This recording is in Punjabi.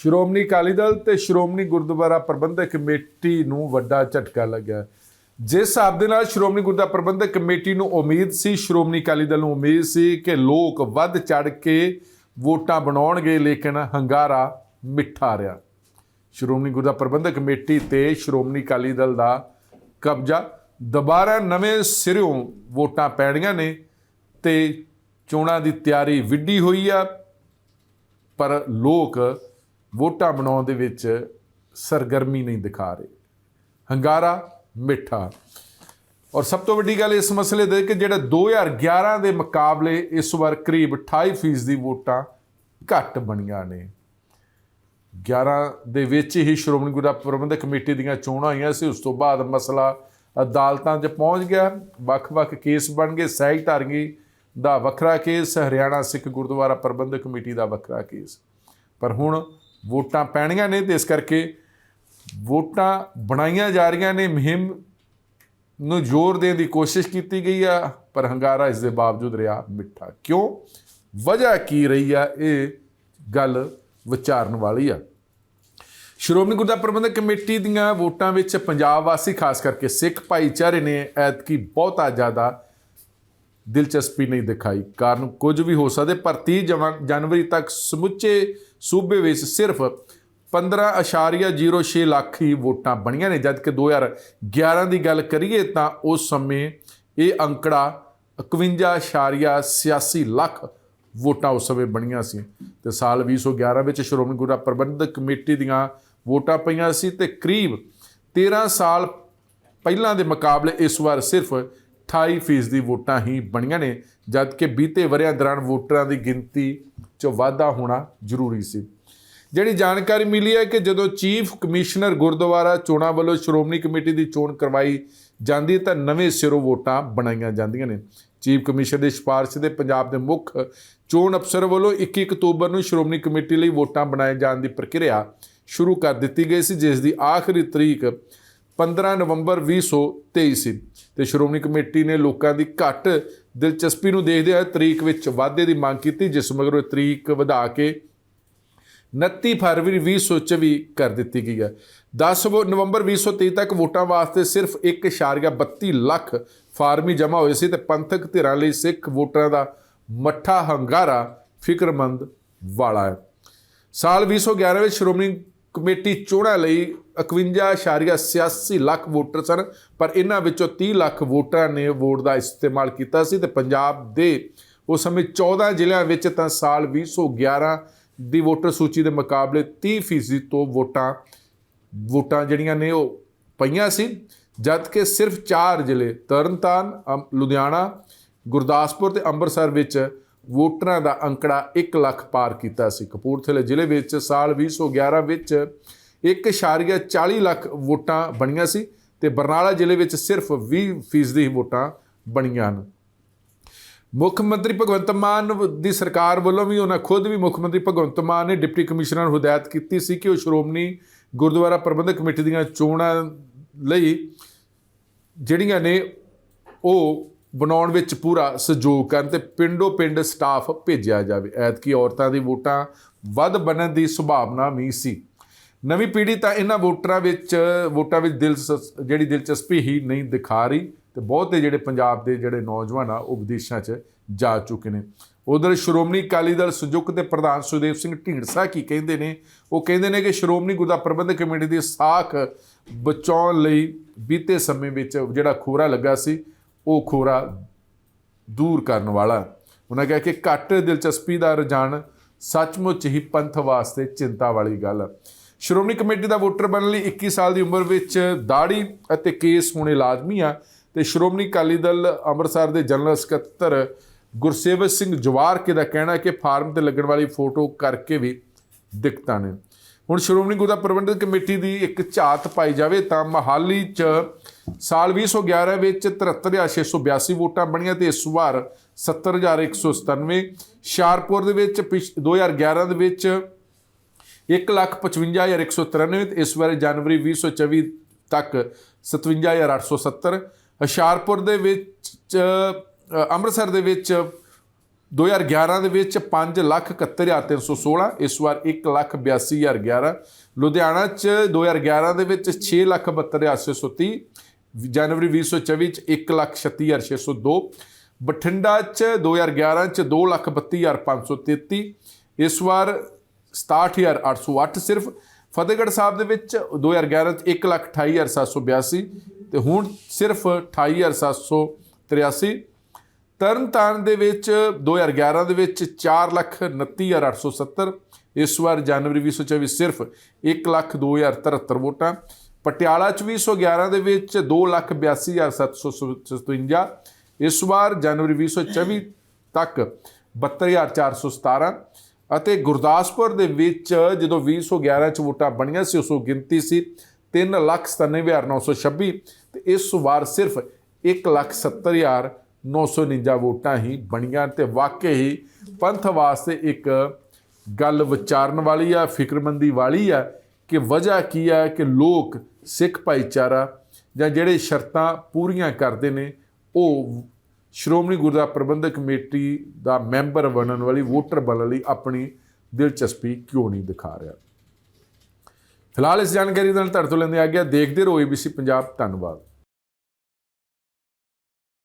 ਸ਼੍ਰੋਮਣੀ ਅਕਾਲੀ ਦਲ ਤੇ ਸ਼੍ਰੋਮਣੀ ਗੁਰਦੁਆਰਾ ਪ੍ਰਬੰਧਕ ਕਮੇਟੀ ਨੂੰ ਵੱਡਾ ਝਟਕਾ ਲੱਗਿਆ। ਜਿਸ ਹਿਸਾਬ ਦੇ ਨਾਲ ਸ਼੍ਰੋਮਣੀ ਗੁਰਦੁਆਰਾ ਪ੍ਰਬੰਧਕ ਕਮੇਟੀ ਨੂੰ ਉਮੀਦ ਸੀ, ਸ਼੍ਰੋਮਣੀ ਅਕਾਲੀ ਦਲ ਨੂੰ ਉਮੀਦ ਸੀ ਕਿ ਲੋਕ ਵੱਧ ਚੜ ਕੇ ਵੋਟਾਂ ਬਣਾਉਣਗੇ, ਲੇਕਿਨ ਹੰਗਾਰਾ ਮਿੱਠਾ ਰਿਹਾ। ਸ਼੍ਰੋਮਣੀ ਗੁਰਦੁਆਰਾ ਪ੍ਰਬੰਧਕ ਕਮੇਟੀ ਤੇ ਸ਼੍ਰੋਮਣੀ ਅਕਾਲੀ ਦਲ ਦਾ ਕਬਜ਼ਾ। ਦੁਬਾਰਾ ਨਵੇਂ ਸਿਰਿਓਂ ਵੋਟਾਂ ਪੈਣੀਆਂ ਨੇ ਤੇ ਚੋਣਾਂ ਦੀ ਤਿਆਰੀ ਵਿੱਢੀ ਹੋਈ ਆ, ਪਰ ਲੋਕ ਵੋਟਾਂ ਬਣਾਉਣ ਦੇ ਵਿੱਚ ਸਰਗਰਮੀ ਨਹੀਂ ਦਿਖਾ ਰਹੇ। ਹੰਗਾਰਾ ਮਿੱਠਾ। ਔਰ ਸਭ ਤੋਂ ਵੱਡੀ ਗੱਲ ਇਸ ਮਸਲੇ ਦੇ ਕਿ ਜਿਹੜਾ 2011 ਦੇ ਮੁਕਾਬਲੇ ਇਸ ਵਾਰ ਕਰੀਬ 28% ਦੀ ਵੋਟਾਂ ਘੱਟ ਬਣੀਆਂ ਨੇ। 11 ਦੇ ਵਿੱਚ ਹੀ ਸ਼੍ਰੋਮਣੀ ਗੁਰਦੁਆਰਾ ਪ੍ਰਬੰਧਕ ਕਮੇਟੀ ਦੀਆਂ ਚੋਣਾਂ ਹੋਈਆਂ ਸੀ, ਉਸ ਤੋਂ ਬਾਅਦ ਮਸਲਾ ਅਦਾਲਤਾਂ 'ਚ ਪਹੁੰਚ ਗਿਆ। ਵੱਖ-ਵੱਖ ਕੇਸ ਬਣ ਗਏ। ਸਹਿਜ ਧਾਰਗੀ ਦਾ ਵੱਖਰਾ ਕੇਸ, ਹਰਿਆਣਾ ਸਿੱਖ ਗੁਰਦੁਆਰਾ ਪ੍ਰਬੰਧਕ ਕਮੇਟੀ ਦਾ ਵੱਖਰਾ ਕੇਸ। ਪਰ ਹੁਣ ਵੋਟਾਂ ਪੈਣੀਆਂ ਨੇ ਤੇ ਇਸ ਕਰਕੇ ਵੋਟਾਂ ਬਣਾਈਆਂ ਜਾ ਰਹੀਆਂ ਨੇ, ਮੁਹਿੰਮ ਨੂੰ ਜ਼ੋਰ ਦੇਣ ਦੀ ਕੋਸ਼ਿਸ਼ ਕੀਤੀ ਗਈ ਆ, ਪਰ ਹੰਗਾਰਾ ਇਸ ਦੇ ਬਾਵਜੂਦ ਰਿਹਾ ਮਿੱਠਾ। ਕਿਉਂ? ਵਜ੍ਹਾ ਕੀ ਰਹੀ ਆ? ਇਹ ਗੱਲ ਵਿਚਾਰਨ ਵਾਲੀ ਆ। ਸ਼੍ਰੋਮਣੀ ਗੁਰਦੁਆਰਾ ਪ੍ਰਬੰਧਕ ਕਮੇਟੀ ਦੀਆਂ ਵੋਟਾਂ ਵਿੱਚ ਪੰਜਾਬ ਵਾਸੀ, ਖਾਸ ਕਰਕੇ ਸਿੱਖ ਭਾਈਚਾਰੇ ਨੇ ਐਤਕੀ ਬਹੁਤਾ ਜ਼ਿਆਦਾ ਦਿਲਚਸਪੀ ਨਹੀਂ ਦਿਖਾਈ। ਕਾਰਨ ਕੁਝ ਵੀ ਹੋ ਸਕਦੇ, ਪਰ 30 ਜਵਾਨ- ਜਨਵਰੀ ਤੱਕ ਸਮੁੱਚੇ ਸੂਬੇ ਵਿੱਚ ਸਿਰਫ 15.06 ਲੱਖ ਹੀ ਵੋਟਾਂ ਬਣੀਆਂ ਨੇ। ਜਦਕਿ 2011 ਦੀ ਗੱਲ ਕਰੀਏ ਤਾਂ ਉਸ ਸਮੇਂ ਇਹ ਅੰਕੜਾ 51.86 ਲੱਖ ਵੋਟਾਂ ਉਸ ਸਮੇਂ ਬਣੀਆਂ ਸੀ। ਤੇ ਸਾਲ 2011 ਵਿੱਚ ਸ਼੍ਰੋਮਣੀ ਗੁਰਦੁਆਰਾ ਪ੍ਰਬੰਧਕ ਕਮੇਟੀ ਦੀਆਂ ਵੋਟਾਂ ਪਈਆਂ ਸੀ ਤੇ ਕਰੀਬ 13 ਸਾਲ ਪਹਿਲਾਂ ਦੇ ਮੁਕਾਬਲੇ ਇਸ ਵਾਰ ਸਿਰਫ 28% ਵੋਟਾਂ ਹੀ ਬਣੀਆਂ ਨੇ, ਜਦਕਿ ਬੀਤੇ ਵਰਿਆਂ ਦੌਰਾਨ ਵੋਟਰਾਂ ਦੀ ਗਿਣਤੀ 'ਚ ਵਾਧਾ ਹੋਣਾ ਜ਼ਰੂਰੀ ਸੀ। ਜਿਹੜੀ ਜਾਣਕਾਰੀ ਮਿਲੀ ਹੈ ਕਿ ਜਦੋਂ ਚੀਫ ਕਮਿਸ਼ਨਰ ਗੁਰਦੁਆਰਾ ਚੋਣਾਂ ਵੱਲੋਂ ਸ਼੍ਰੋਮਣੀ ਕਮੇਟੀ ਦੀ ਚੋਣ ਕਰਵਾਈ ਜਾਂਦੀ ਤਾਂ ਨਵੇਂ ਸਿਰੋਂ ਵੋਟਾਂ ਬਣਾਈਆਂ ਜਾਂਦੀਆਂ ਨੇ। ਚੀਫ ਕਮਿਸ਼ਨਰ ਦੀ ਸਿਫਾਰਿਸ਼ ਦੇ ਪੰਜਾਬ ਦੇ ਮੁੱਖ ਚੋਣ ਅਫਸਰ ਵੱਲੋਂ 21 ਅਕਤੂਬਰ ਨੂੰ ਸ਼੍ਰੋਮਣੀ ਕਮੇਟੀ ਲਈ ਵੋਟਾਂ ਬਣਾਏ ਜਾਣ ਦੀ ਪ੍ਰਕਿਰਿਆ ਸ਼ੁਰੂ ਕਰ ਦਿੱਤੀ ਗਈ ਸੀ, ਜਿਸ ਦੀ ਆਖਰੀ ਤਰੀਕ 15 ਨਵੰਬਰ 2023 ਸੀ ਤੇ ਸ਼੍ਰੋਮਣੀ ਕਮੇਟੀ ਨੇ ਲੋਕਾਂ ਦੀ ਘੱਟ ਦਿਲਚਸਪੀ ਨੂੰ ਦੇਖਦੇ ਹੋਏ ਤਰੀਕ ਵਿੱਚ ਵਾਧੇ ਦੀ ਮੰਗ ਕੀਤੀ, ਜਿਸ ਮਗਰੋਂ ਇਹ ਤਰੀਕ ਵਧਾ ਕੇ 29 ਫਰਵਰੀ 2024 ਕਰ ਦਿੱਤੀ ਗਈ ਹੈ। 10 ਵੋ- ਨਵੰਬਰ 2023 ਤੱਕ ਵੋਟਾਂ ਵਾਸਤੇ ਸਿਰਫ 1.32 ਲੱਖ ਫਾਰਮੀ ਜਮ੍ਹਾਂ ਹੋਏ ਸੀ ਤੇ ਪੰਥਕ ਧਿਰਾਂ ਲਈ ਸਿੱਖ ਵੋਟਰਾਂ ਦਾ ਮੱਠਾ ਹੰਗਾਰਾ ਫਿਕਰਮੰਦ ਵਾਲਾ ਹੈ। ਸਾਲ 2011 ਵਿੱਚ ਸ਼੍ਰੋਮਣੀ ਕਮੇਟੀ ਚੋਣਾਂ ਲਈ 51.86 ਲੱਖ ਵੋਟਰ ਸਨ, ਪਰ ਇਹਨਾਂ ਵਿੱਚੋਂ 30 ਲੱਖ ਵੋਟਰਾਂ ਨੇ ਵੋਟ ਦਾ ਇਸਤੇਮਾਲ ਕੀਤਾ ਸੀ ਤੇ ਪੰਜਾਬ ਦੇ ਉਸ ਸਮੇਂ 14 ਜ਼ਿਲ੍ਹਿਆਂ ਵਿੱਚ ਤਾਂ ਸਾਲ 2011 ਦੀ ਵੋਟਰ ਸੂਚੀ ਦੇ ਮੁਕਾਬਲੇ 30% ਤੋਂ ਵੋਟਾਂ ਵੋਟਾਂ ਜਿਹੜੀਆਂ ਨੇ ਉਹ ਪਈਆਂ ਸੀ ਜਦ ਕਿ ਸਿਰਫ 4 ਜ਼ਿਲ੍ਹੇ ਤਰਨਤਾਰਨ, ਅਮ- ਲੁਧਿਆਣਾ, ਗੁਰਦਾਸਪੁਰ ਤੇ ਅੰਮ੍ਰਿਤਸਰ ਵਿੱਚ ਵੋਟਰਾਂ ਦਾ ਅੰਕੜਾ 1 ਲੱਖ ਪਾਰ ਕੀਤਾ ਸੀ। ਕਪੂਰਥਲੇ ਜ਼ਿਲ੍ਹੇ ਵਿੱਚ ਸਾਲ 2011 ਵਿੱਚ 1.40 ਲੱਖ ਵੋਟਾਂ ਬਣੀਆਂ ਸੀ ਤੇ ਬਰਨਾਲਾ ਜ਼ਿਲ੍ਹੇ ਵਿੱਚ ਸਿਰਫ 20% ਦੀ ਵੋਟਾਂ ਬਣੀਆਂ ਹਨ। ਮੁੱਖ ਮੰਤਰੀ ਭਗਵੰਤ ਮਾਨ ਦੀ ਸਰਕਾਰ ਵੱਲੋਂ ਵੀ ਉਹਨਾਂ ਖੁਦ ਵੀ ਮੁੱਖ ਮੰਤਰੀ ਭਗਵੰਤ ਮਾਨ ਨੇ ਡਿਪਟੀ ਕਮਿਸ਼ਨਰ ਨੂੰ ਹਦਾਇਤ ਕੀਤੀ ਸੀ ਕਿ ਉਹ ਸ਼੍ਰੋਮਣੀ ਗੁਰਦੁਆਰਾ ਪ੍ਰਬੰਧਕ ਕਮੇਟੀ ਦੀਆਂ ਚੋਣਾਂ ਲਈ ਜਿਹੜੀਆਂ ਨੇ ਉਹ ਬਣਾਉਣ ਵਿੱਚ ਪੂਰਾ ਸਹਿਯੋਗ ਕਰਨ ਤੇ ਪਿੰਡੋ ਪਿੰਡ ਸਟਾਫ ਭੇਜਿਆ ਜਾਵੇ। ਐਤਕੀ ਔਰਤਾਂ ਦੀ ਵੋਟਾਂ ਵੱਧ ਬਣਨ ਦੀ ਸੰਭਾਵਨਾ ਵੀ ਸੀ। ਨਵੀਂ ਪੀੜ੍ਹੀ ਤਾਂ ਇਹਨਾਂ ਵੋਟਰਾਂ ਵਿੱਚ, ਵੋਟਾਂ ਵਿੱਚ ਦਿਲ ਜਿਹੜੀ ਦਿਲਚਸਪੀ ਹੀ ਨਹੀਂ ਦਿਖਾ ਰਹੀ ਤੇ ਬਹੁਤੇ ਜਿਹੜੇ ਪੰਜਾਬ ਦੇ ਜਿਹੜੇ ਨੌਜਵਾਨ ਆ, ਉਹ ਵਿਦੇਸ਼ਾਂ 'ਚ ਜਾ ਚੁੱਕੇ ਨੇ। ਉਧਰ ਸ਼੍ਰੋਮਣੀ ਅਕਾਲੀ ਦਲ ਸੰਯੁਕਤ ਦੇ ਪ੍ਰਧਾਨ ਸੁਦੇਵ ਸਿੰਘ ਢੀਂਡਸਾ ਕੀ ਕਹਿੰਦੇ ਨੇ? ਉਹ ਕਹਿੰਦੇ ਨੇ ਕਿ ਸ਼੍ਰੋਮਣੀ ਗੁਰਦੁਆਰਾ ਪ੍ਰਬੰਧਕ ਕਮੇਟੀ ਦੀ ਸਾਖ ਬਚਾਉਣ ਲਈ ਬੀਤੇ ਸਮੇਂ ਵਿੱਚ ਜਿਹੜਾ ਖੋਰਾ ਲੱਗਾ ਸੀ ਉਹ ਖੋਰਾ ਦੂਰ ਕਰਨ ਵਾਲਾ। ਉਹਨਾਂ ਕਿਹਾ ਕਿ ਘੱਟ ਦਿਲਚਸਪੀ ਦਾ ਰੁਝਾਨ ਸੱਚਮੁੱਚ ਹੀ ਪੰਥ ਵਾਸਤੇ ਚਿੰਤਾ ਵਾਲੀ ਗੱਲ। ਹੈ ਸ਼੍ਰੋਮਣੀ ਕਮੇਟੀ ਦਾ ਵੋਟਰ ਬਣਨ ਲਈ 21 ਸਾਲ ਦੀ ਉਮਰ ਵਿੱਚ ਦਾੜੀ ਅਤੇ ਕੇਸ ਹੋਣੇ ਲਾਜ਼ਮੀ ਆ ਤੇ ਸ਼੍ਰੋਮਣੀ ਅਕਾਲੀ ਦਲ ਅੰਮ੍ਰਿਤਸਰ ਦੇ ਜਨਰਲ ਸਕੱਤਰ ਗੁਰਸੇਵਕ ਸਿੰਘ ਜਵਾਰਕੇ ਦਾ ਕਹਿਣਾ ਕਿ ਫਾਰਮ ਤੇ ਲੱਗਣ ਵਾਲੀ ਫੋਟੋ ਕਰਕੇ ਵੀ ਦਿੱਕਤਾਂ ਨੇ। ਹੁਣ ਸ਼੍ਰੋਮਣੀ ਗੁਰਦੁਆਰਾ ਪ੍ਰਬੰਧਕ ਕਮੇਟੀ ਦੀ ਇੱਕ ਝਾਤ ਪਾਈ ਜਾਵੇ ਤਾਂ ਮਹਾਲੀ 'ਚ ਸਾਲ 2011 ਵਿੱਚ 73682 ਵੋਟਾਂ ਬਣੀਆਂ ਤੇ ਇਸ ਵਾਰ 70197 ਹੁਸ਼ਿਆਰਪੁਰ ਦੇ ਵਿੱਚ ਪਿਛ- 2011 ਦੇ ਵਿੱਚ 155193 ਤੇ ਇਸ ਵਾਰ ਜਨਵਰੀ 2024 ਤੱਕ 57870 ਹੁਸ਼ਿਆਰਪੁਰ ਦੇ ਵਿੱਚ ਅੰਮ੍ਰਿਤਸਰ ਦੇ ਵਿੱਚ 2011 ਦੇ ਵਿੱਚ 571316 ਇਸ ਵਾਰ 182011 ਲੁਧਿਆਣਾ ਚ 2011 ਦੇ ਵਿੱਚ 672830 ਜਨਵਰੀ 2024 ਚ 136602 ਬਠਿੰਡਾ ਚ 2011 ਚ 232533 ਇਸ ਵਾਰ 67808 ਸਿਰਫ, ਫਤਿਹਗੜ੍ਹ ਸਾਹਿਬ ਦੇ ਵਿੱਚ 2011 ਚ 128782 ਤੇ ਹੁਣ ਸਿਰਫ 28783 ਤਰਨਤਾਰਨ ਦੇ ਵਿੱਚ 2011 ਦੇ ਵਿੱਚ 429870 ਇਸ ਵਾਰ ਜਨਵਰੀ 2024 ਸਿਰਫ 102073 ਵੋਟਾਂ ਪਟਿਆਲਾ ਚ 2011 ਦੇ ਵਿੱਚ 282757 ਇਸ ਵਾਰ ਜਨਵਰੀ 2024 ਤੱਕ 72417 ਅਤੇ ਗੁਰਦਾਸਪੁਰ ਦੇ ਵਿੱਚ ਜਦੋਂ 2011 ਚ ਵੋਟਾਂ ਬਣੀਆਂ ਸੀ, ਉਸ ਗਿਣਤੀ ਸੀ 397926 ਤੇ ਇਸ ਵਾਰ ਸਿਰਫ 170949 ਵੋਟਾਂ ਹੀ ਬਣੀਆਂ ਤੇ ਵਾਕਈ ਹੀ ਪੰਥ ਵਾਸਤੇ ਇੱਕ ਗੱਲ ਵਿਚਾਰਨ ਵਾਲੀ ਆ, ਫਿਕਰਮੰਦੀ ਵਾਲੀ ਆ ਕਿ ਵਜ੍ਹਾ ਕੀ ਹੈ ਕਿ ਲੋਕ ਸਿੱਖ ਭਾਈਚਾਰਾ ਜਾਂ ਜਿਹੜੇ ਸ਼ਰਤਾਂ ਪੂਰੀਆਂ ਕਰਦੇ ਨੇ, ਉਹ ਸ਼੍ਰੋਮਣੀ ਗੁਰਦੁਆਰਾ ਪ੍ਰਬੰਧਕ ਕਮੇਟੀ ਦਾ ਮੈਂਬਰ ਬਣਨ ਵਾਲੀ, ਵੋਟਰ ਬਣਨ ਲਈ ਆਪਣੀ ਦਿਲਚਸਪੀ ਕਿਉਂ ਨਹੀਂ ਦਿਖਾ ਰਿਹਾ? ਫਿਲਹਾਲ ਇਸ ਜਾਣਕਾਰੀ ਨਾਲ ਤੁਹਾਡੇ ਤੋਂ ਲੈਂਦੇ ਆ ਗਿਆ, ਦੇਖਦੇ ਰਹੋ ABC ਪੰਜਾਬ, ਧੰਨਵਾਦ।